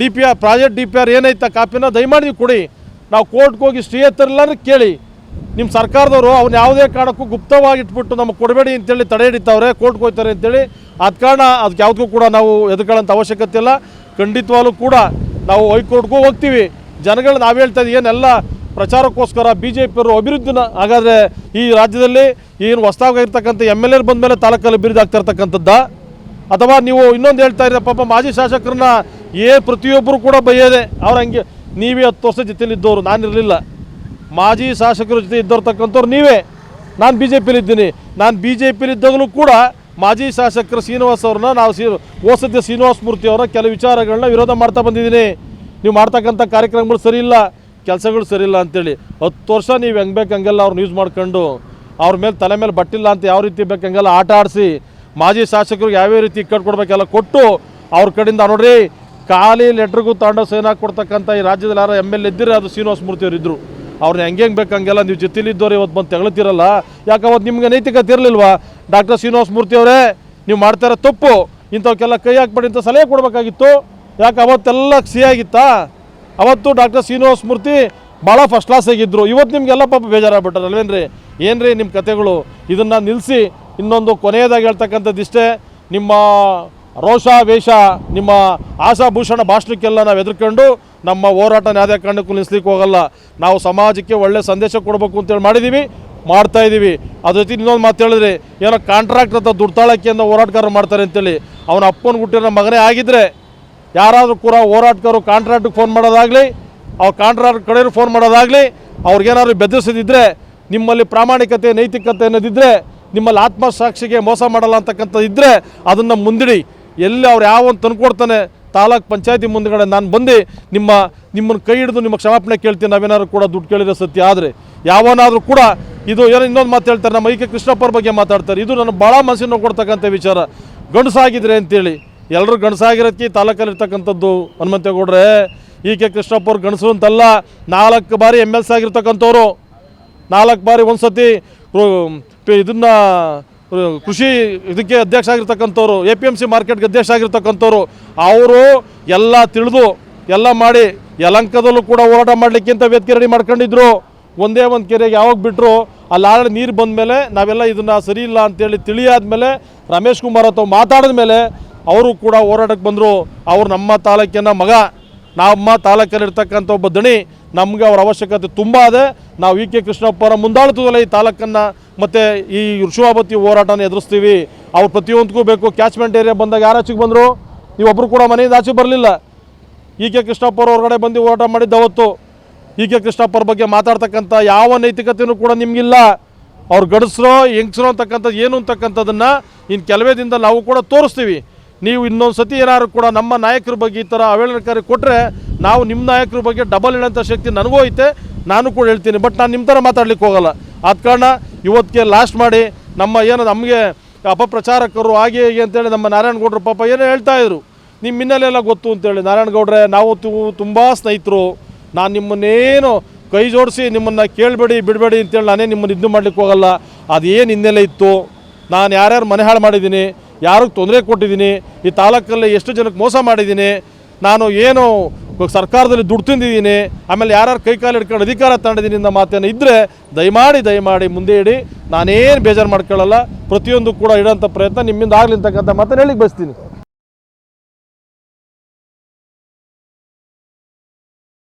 D P R, project D P R ಏನೈತೆ ಕಾಪಿನ, ದಯಮಾಡಿ ನೀವು ಕೊಡಿ. ನಾವು ಕೋರ್ಟ್ಗೆ ಹೋಗಿ ಸ್ಟೇ ತರಲ್ಲ ಅಂದ್ರೆ ಕೇಳಿ. ನಿಮ್ಮ ಸರ್ಕಾರದವರು ಅವ್ನು ಯಾವುದೇ ಕಾರಣಕ್ಕೂ ಗುಪ್ತವಾಗಿ ಇಟ್ಬಿಟ್ಟು ನಮಗೆ ಕೊಡಬೇಡಿ ಅಂತೇಳಿ ತಡೆ ಹಿಡಿತಾವ್ರೆ, ಕೋರ್ಟ್ಗೆ ಹೋಗ್ತಾರೆ ಅಂತೇಳಿ. ಆದ ಕಾರಣ ಅದಕ್ಕೆ ಯಾವುದಕ್ಕೂ ಕೂಡ ನಾವು ಎದುಕೊಳ್ಳೋಂಥ ಅವಶ್ಯಕತೆ ಇಲ್ಲ. ಖಂಡಿತವಾಗ್ಲೂ ಕೂಡ ನಾವು ಹೈಕೋರ್ಟ್ಗೂ ಹೋಗ್ತೀವಿ. ಜನಗಳು ನಾವು ಹೇಳ್ತಾ ಇದ್ದೀವಿ, ಏನೆಲ್ಲ ಪ್ರಚಾರಕ್ಕೋಸ್ಕರ ಬಿ ಜೆ ಪಿಯವರು ಅಭಿವೃದ್ಧಿನ ಹಾಗಾದರೆ ಈ ರಾಜ್ಯದಲ್ಲಿ ಏನು ಹೊಸದಾಗಿರ್ತಕ್ಕಂಥ ಎಂ ಎಲ್ ಎರ್ ಬಂದ ಮೇಲೆ ತಾಲೂಕಲ್ಲಿ ಅಭಿವೃದ್ಧಿ ಆಗ್ತಾ ಇರ್ತಕ್ಕಂಥದ್ದ? ಅಥವಾ ನೀವು ಇನ್ನೊಂದು ಹೇಳ್ತಾ ಇದ್ದೀರ ಮಾಜಿ ಶಾಸಕರನ್ನ ಏ ಪ್ರತಿಯೊಬ್ಬರು ಕೂಡ ಬೈಯೋದೆ ಅವ್ರು ಹಂಗೆ, ನೀವೇ ಹತ್ತು ವರ್ಷ ನಾನು ಇರಲಿಲ್ಲ ಮಾಜಿ ಶಾಸಕರ ಜೊತೆ ಇದ್ದರ್ತಕ್ಕಂಥವ್ರು ನೀವೇ. ನಾನು ಬಿ ಜೆ ಪಿಲಿದ್ದೀನಿ ನಾನು ಬಿ ಜೆ ಪಿಲಿದ್ದಾಗಲೂ ಕೂಡ ಮಾಜಿ ಶಾಸಕರು ಶ್ರೀನಿವಾಸ್ ಅವ್ರನ್ನ ನಾವು ಶ್ರೀ ಓಸದ್ಯ ಶ್ರೀನಿವಾಸ ಮೂರ್ತಿ ಅವರ ಕೆಲವು ವಿಚಾರಗಳನ್ನ ವಿರೋಧ ಮಾಡ್ತಾ ಬಂದಿದ್ದೀನಿ. ನೀವು ಮಾಡ್ತಕ್ಕಂಥ ಕಾರ್ಯಕ್ರಮಗಳು ಸರಿ ಇಲ್ಲ, ಕೆಲಸಗಳು ಸರಿ ಇಲ್ಲ ಅಂತೇಳಿ. ಹತ್ತು ವರ್ಷ ನೀವು ಹೆಂಗೆ ಬೇಕು ಹಂಗೆಲ್ಲ ಅವ್ರನ್ನ ಯೂಸ್ ಮಾಡ್ಕೊಂಡು, ಅವ್ರ ಮೇಲೆ ತಲೆ ಮೇಲೆ ಬಟ್ಟಿಲ್ಲ ಅಂತ ಯಾವ ರೀತಿ ಬೇಕು ಹಂಗೆಲ್ಲ ಆಟ ಆಡಿಸಿ ಮಾಜಿ ಶಾಸಕರಿಗೆ ಯಾವ್ಯಾವ ರೀತಿ ಕಟ್ಕೊಡ್ಬೇಕೆಲ್ಲ ಕೊಡ್ಬೇಕೆಲ್ಲ ಕೊಟ್ಟು ಅವ್ರ ಕಡೆಯಿಂದ ನೋಡ್ರಿ ಖಾಲಿ ಲೆಟ್ರಿಗೂ ತಗೊಂಡು ಸೈನ್ ಹಾಕ್ಕೊಡ್ತಕ್ಕಂಥ ಈ ರಾಜ್ಯದಲ್ಲಿ ಯಾರು ಎಂ ಎಲ್ ಇದ್ದರೆ ಅದು ಶ್ರೀನಿವಾಸ ಮೂರ್ತಿ ಅವರು ಇದ್ದರು ಅವ್ರನ್ನ ಹೆಂಗೆ ಹೆಂಗೆ ಬೇಕು ಹಂಗೆಲ್ಲ ನೀವು ಜೊತೆಲಿದ್ದವ್ರು ಇವತ್ತು ಬಂದು ತೆಗಳ್ತಿರಲ್ಲ? ಯಾಕೆ ಅವತ್ತು ನಿಮಗೆ ನೈತಿಕತೆ ಇರಲಿಲ್ವಾ? ಡಾಕ್ಟರ್ ಶ್ರೀನಿವಾಸ ಮೂರ್ತಿ ಅವರೇ, ನೀವು ಮಾಡ್ತಾ ತಪ್ಪು ಇಂಥವಕ್ಕೆಲ್ಲ ಕೈ ಹಾಕ್ಬೇಡಿ ಅಂತ ಸಲಹೆ ಕೊಡಬೇಕಾಗಿತ್ತು. ಯಾಕೆ ಅವತ್ತೆಲ್ಲ ಸಿಹಿಯಾಗಿತ್ತಾ ಅವತ್ತು ಡಾಕ್ಟರ್ ಶ್ರೀನಿವಾಸ ಮೂರ್ತಿ ಭಾಳ ಫಸ್ಟ್ ಕ್ಲಾಸ್ ಆಗಿದ್ದರು ಇವತ್ತು ನಿಮಗೆಲ್ಲ ಪಾಪ ಬೇಜಾರಾಗ್ಬಿಟ್ಟಾರೆ ಅಲ್ವೇನ್ರಿ? ಏನ್ರಿ ನಿಮ್ಮ ಕತೆಗಳು? ಇದನ್ನು ನಿಲ್ಲಿಸಿ ಇನ್ನೊಂದು ಕೊನೆಯದಾಗಿ ಹೇಳ್ತಕ್ಕಂಥದ್ದಿಷ್ಟೇ, ನಿಮ್ಮ ರೋಷ ವೇಷ ನಿಮ್ಮ ಆಶಾಭೂಷಣ ಭಾಷಣಕ್ಕೆಲ್ಲ ನಾವು ಎದುರ್ಕೊಂಡು ನಮ್ಮ ಹೋರಾಟನ ಯಾವುದೇ ಕಾರಣಕ್ಕೂ ನಿಲ್ಲಿಸ್ಲಿಕ್ಕೆ ಹೋಗಲ್ಲ. ನಾವು ಸಮಾಜಕ್ಕೆ ಒಳ್ಳೆ ಸಂದೇಶ ಕೊಡಬೇಕು ಅಂತೇಳಿ ಮಾಡಿದ್ದೀವಿ ಮಾಡ್ತಾ ಇದ್ದೀವಿ ಅದ್ರ ಜೊತೆ ಇನ್ನೊಂದು ಮಾತು ಹೇಳಿದ್ರೆ, ಏನೋ ಕಾಂಟ್ರಾಕ್ಟ್ ಅಂತ ದುಡ್ತಾಳಕ್ಕೆಂದು ಹೋರಾಟಗಾರರು ಮಾಡ್ತಾರೆ ಅಂತೇಳಿ. ಅವನ ಅಪ್ಪನ ಹುಟ್ಟಿರೋ ಮಗನೇ ಆಗಿದ್ದರೆ ಯಾರಾದರೂ ಕೂಡ ಹೋರಾಟಗಾರರು ಕಾಂಟ್ರಾಕ್ಟಿಗೆ ಫೋನ್ ಮಾಡೋದಾಗಲಿ, ಅವ್ರ ಕಾಂಟ್ರಾಕ್ಟ್ ಕಡೆಯವರು ಫೋನ್ ಮಾಡೋದಾಗಲಿ, ಅವ್ರಿಗೇನಾದ್ರು ಬೆದರಿಸಿದ್ರೆ ನಿಮ್ಮಲ್ಲಿ ಪ್ರಾಮಾಣಿಕತೆ, ನೈತಿಕತೆ ಅನ್ನೋದಿದ್ದರೆ ನಿಮ್ಮಲ್ಲಿ ಆತ್ಮಸಾಕ್ಷಿಗೆ ಮೋಸ ಮಾಡಲ್ಲ ಅಂತಕ್ಕಂಥದ್ದು ಇದ್ದರೆ ಅದನ್ನು ಮುಂದಿಡಿ. ಎಲ್ಲಿ ಅವ್ರು ಯಾವೊಂದು ತಂದ್ಕೊಡ್ತಾನೆ ತಾಲೂಕ್ ಪಂಚಾಯತಿ ಮುಂದ್ಗಡೆ ನಾನು ಬಂದು, ನಿಮ್ಮ ನಿಮ್ಮನ್ನು ಕೈ ಹಿಡಿದು ನಿಮ್ಮ ಕ್ಷಮಾಪಣೆ ಕೇಳ್ತೀನಿ, ನಾವೇನಾದ್ರು ಕೂಡ ದುಡ್ಡು ಕೇಳಿದ್ರೆ ಸತ್ಯ. ಆದರೆ ಯಾವನಾದರೂ ಕೂಡ ಇದು ಏನೋ ಇನ್ನೊಂದು ಮಾತು ಹೇಳ್ತಾರೆ, ನಮ್ಮ ಐಕೆ ಕೃಷ್ಣಪ್ಪರ ಬಗ್ಗೆ ಮಾತಾಡ್ತಾರೆ. ಇದು ನನ್ನ ಭಾಳ ಮನಸ್ಸಿನ ಕೊಡ್ತಕ್ಕಂಥ ವಿಚಾರ. ಗಂಡಸಾಗಿದ್ರೆ ಅಂತೇಳಿ ಎಲ್ಲರೂ ಗಂಡಸಾಗಿರೋದಕ್ಕೆ ತಾಲೂಕಲ್ಲಿರ್ತಕ್ಕಂಥದ್ದು ಹನುಮಂತೇಗೌಡ್ರೆ, ಈಕೆ ಕೃಷ್ಣಪ್ಪ ಅವ್ರು ಗಣಸು ಅಂತಲ್ಲ, ನಾಲ್ಕು ಬಾರಿ ಎಂ ಎಲ್ ಸಿ ಆಗಿರ್ತಕ್ಕಂಥವ್ರು. ನಾಲ್ಕು ಬಾರಿ ಒಂದು ಸತಿ ಇದನ್ನು ಕೃಷಿ ಇದಕ್ಕೆ ಅಧ್ಯಕ್ಷ ಆಗಿರ್ತಕ್ಕಂಥವ್ರು ಎ ಪಿ ಎಂ ಸಿ ಮಾರ್ಕೆಟ್ಗೆ ಅಧ್ಯಕ್ಷ ಆಗಿರ್ತಕ್ಕಂಥವ್ರು, ಅವರು ಎಲ್ಲ ತಿಳಿದು, ಎಲ್ಲ ಮಾಡಿ, ಯಲಂಕದಲ್ಲೂ ಕೂಡ ಹೋರಾಟ ಮಾಡಲಿಕ್ಕಿಂತ ವೇದಿಕೆ ರೆಡಿ ಮಾಡ್ಕೊಂಡಿದ್ರು. ಒಂದೇ ಒಂದು ಕೆರೆಗೆ ಯಾವಾಗ ಬಿಟ್ಟರು ಅಲ್ಲಿ ಆಲ್ರೆಡಿ ನೀರು ಬಂದ ಮೇಲೆ ನಾವೆಲ್ಲ ಇದನ್ನು ಸರಿ ಇಲ್ಲ ಅಂತೇಳಿ ತಿಳಿಯಾದ್ಮೇಲೆ ರಮೇಶ್ ಕುಮಾರ್ ಅಥವಾ ಮಾತಾಡಿದ ಮೇಲೆ ಅವರು ಕೂಡ ಹೋರಾಟಕ್ಕೆ ಬಂದರು. ಅವರು ನಮ್ಮ ತಾಲೂಕಿನ ಮಗ, ನಮ್ಮ ತಾಲೂಕಲ್ಲಿರ್ತಕ್ಕಂಥ ಒಬ್ಬ ದಣಿ, ನಮಗೆ ಅವರ ಅವಶ್ಯಕತೆ ತುಂಬ ಇದೆ. ನಾವು ವಿ ಕೆ ಕೃಷ್ಣಪ್ಪರ ಮುಂದಾಳತ್ವದಲ್ಲಿ ಈ ತಾಲೂಕನ್ನು ಮತ್ತು ಈ ಋಷುವಾಬತಿ ಹೋರಾಟನ ಎದುರಿಸ್ತೀವಿ. ಅವ್ರು ಪ್ರತಿಯೊಂದಕ್ಕೂ ಬೇಕು. ಕ್ಯಾಚ್ಮೆಂಟ್ ಏರಿಯಾ ಬಂದಾಗ ಯಾರು ಆಚೆಗೆ ಬಂದರು? ನೀವೊಬ್ಬರು ಕೂಡ ಮನೆಯಿಂದ ಆಚೆ ಬರಲಿಲ್ಲ. ಇ ಕೆ ಕೃಷ್ಣಪ್ಪ ಹೊರಗಡೆ ಬಂದು ಹೋರಾಟ ಮಾಡಿದ್ದು ಅವತ್ತು. ಇ ಕೆ ಕೃಷ್ಣಪ್ಪರ ಬಗ್ಗೆ ಮಾತಾಡ್ತಕ್ಕಂಥ ಯಾವ ನೈತಿಕತೆಯೂ ಕೂಡ ನಿಮಗಿಲ್ಲ. ಅವ್ರು ಗಡಿಸ್ರೋ, ಹೆಂಗ್ಸ್ರೋ ಅಂತಕ್ಕಂಥದ್ದು ಏನು ಅಂತಕ್ಕಂಥದ್ದನ್ನು ಇನ್ನು ಕೆಲವೇ ದಿನದಲ್ಲಿ ನಾವು ಕೂಡ ತೋರಿಸ್ತೀವಿ. ನೀವು ಇನ್ನೊಂದು ಸತಿ ಏನಾದ್ರು ಕೂಡ ನಮ್ಮ ನಾಯಕರ ಬಗ್ಗೆ ಈ ಥರ ಅವೇಳನಕಾರಿ ಕೊಟ್ಟರೆ ನಾವು ನಿಮ್ಮ ನಾಯಕರ ಬಗ್ಗೆ ಡಬಲ್ ಹೇಳೋಂಥ ಶಕ್ತಿ ನನಗೂ ಐತೆ. ನಾನು ಕೂಡ ಹೇಳ್ತೀನಿ. ಬಟ್ ನಾನು ನಿಮ್ಮ ಥರ ಮಾತಾಡ್ಲಿಕ್ಕೆ ಹೋಗಲ್ಲ. ಆದ ಕಾರಣ ಇವತ್ತಿಗೆ ಲಾಸ್ಟ್ ಮಾಡಿ ನಮ್ಮ ಏನು ನಮಗೆ ಅಪಪ್ರಚಾರಕರು ಹಾಗೆ ಹೀಗೆ ಅಂತೇಳಿ ನಮ್ಮ ನಾರಾಯಣಗೌಡರು ಪಾಪ ಏನೋ ಹೇಳ್ತಾ ಇದ್ರು. ನಿಮ್ಮ ಹಿನ್ನೆಲೆಲ್ಲ ಗೊತ್ತು ಅಂತೇಳಿ ನಾರಾಯಣಗೌಡ್ರೆ ನಾವು ತುಂಬ ಸ್ನೇಹಿತರು. ನಾನು ನಿಮ್ಮನ್ನೇನು ಕೈ ಜೋಡಿಸಿ ನಿಮ್ಮನ್ನು ಕೇಳಬೇಡಿ, ಬಿಡಬೇಡಿ ಅಂತೇಳಿ ನಾನೇ ನಿಮ್ಮನ್ನು ಇದು ಮಾಡ್ಲಿಕ್ಕೆ ಹೋಗಲ್ಲ. ಅದೇನು ಹಿನ್ನೆಲೆ ಇತ್ತು? ನಾನು ಯಾರ್ಯಾರು ಮನೆ ಹಾಳು ಮಾಡಿದ್ದೀನಿ, ಯಾರಿಗೆ ತೊಂದರೆ ಕೊಟ್ಟಿದ್ದೀನಿ, ಈ ತಾಲೂಕಲ್ಲಿ ಎಷ್ಟು ಜನಕ್ಕೆ ಮೋಸ ಮಾಡಿದ್ದೀನಿ, ನಾನು ಏನು ಸರ್ಕಾರದಲ್ಲಿ ದುಡ್ಡು ತಿಂದಿದ್ದೀನಿ, ಆಮೇಲೆ ಯಾರ್ಯಾರು ಕೈ ಕಾಲು ಹಿಡ್ಕೊಂಡು ಅಧಿಕಾರ ತಗೊಂಡಿದ್ದೀನಿ ಅನ್ನೋ ಮಾತೇನು ಇದ್ದರೆ ದಯಮಾಡಿ ದಯಮಾಡಿ ಮುಂದೆ ಇಡಿ. ನಾನೇನು ಬೇಜಾರು ಮಾಡ್ಕೊಳ್ಳಲ್ಲ, ಪ್ರತಿಯೊಂದು ಕೂಡ ಇಡೋಂಥ ಪ್ರಯತ್ನ ನಿಮ್ಮಿಂದ ಆಗಲಿ ಅಂತಕ್ಕಂಥ ಮಾತನ್ನು ಹೇಳಿಕ್ಕೆ ಬಯಸ್ತೀನಿ.